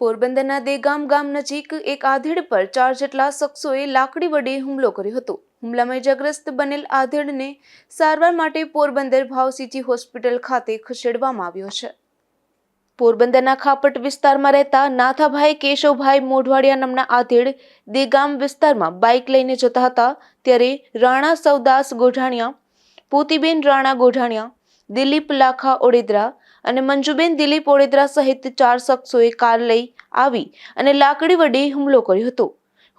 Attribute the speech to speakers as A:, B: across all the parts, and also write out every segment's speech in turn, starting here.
A: પોરબંદરના દેગામ ગામ નજીક એક આધેડ પર ચાર જેટલા શખ્સોએ લાકડી વડે હુમલો કર્યો હતો. હુમલામાં ઇજાગ્રસ્ત બનેલ આધેડને સારવાર માટે પોરબંદર ભાવસીજી હોસ્પિટલ ખાતે ખસેડવામાં આવ્યો છે. પોરબંદરના ખાપટ વિસ્તારમાં રહેતા નાથાભાઈ કેશવભાઈ મોઢવાડિયા નામના આધેડ દેગામ વિસ્તારમાં બાઇક લઈને જતા હતા ત્યારે રાણા સવદાસ ગોઢાણિયા, પોતીબેન રાણા ગોઢાણિયા, દિલીપ લાખા ઓડેદરા અને મંજુબેન દિલીપ ઓડેદરા સહિત ચાર શખ્સોએ કાર લઈ આવી અને લાકડી વડે હુમલો કર્યો હતો.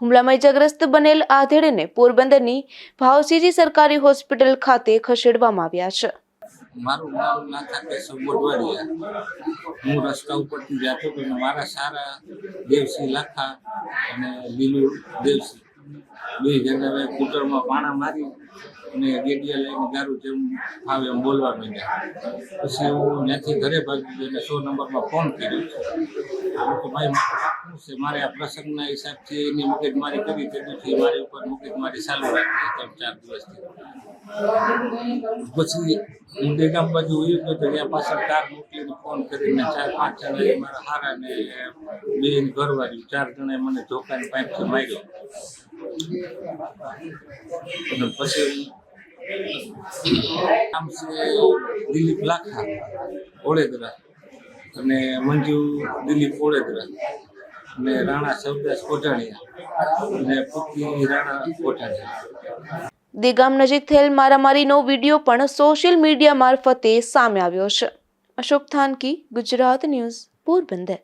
A: હુમલામાં ઇજાગ્રસ્ત બનેલ આધેડને પોરબંદરની ભાવસીજી સરકારી હોસ્પિટલ ખાતે ખસેડવામાં આવ્યા છે.
B: મારું નામ નાથા કેશવ મોઢવાડિયા. હું રસ્તા ઉપરથી જાતો મારા સારા દેવસિંહ લાખા અને લીલુ દેવસિંહ. બે જણાએ કૂટરમાં પાણા મારી અને ગેડિયા લઈને ગારું જેમ ફાવે એમ બોલવા માંડ્યા. પછી હું ત્યાંથી ઘરે ભાગી ગયો અને સો નંબરમાં ફોન કર્યો. તો ભાઈ શું છે, મારે આ પ્રસંગના હિસાબથી એની મગજમારી કરી તે પછી મારી ઉપર મગજમારી ચાલુ રાખી ત્રણ ચાર દિવસથી. પછી હું દેગામ બાજુ વયો ગયો તો ત્યાં પાછળ કાર મોકલીને ફોન કરીને ચાર, પાંચ જણાએ મારા હારા ને બેન ઘરવાળી, ચાર જણાએ મને ધોકાની પાઇપથી માર્યો. અને પછી નામ છે દિલીપ લાખા ઓળેદરા અને મંજુ દિલીપ ઓળેદરા અને રાણા સવદાસ કોટાણીયા અને પુત્રી રાણા કોટાણીયા
A: દેગામ નજીક થયેલ મારામારીનો વીડિયો પણ સોશિયલ મીડિયા મારફતે સામે આવ્યો છે. અશોક થાનકી, ગુજરાત ન્યૂઝ, પોરબંદર.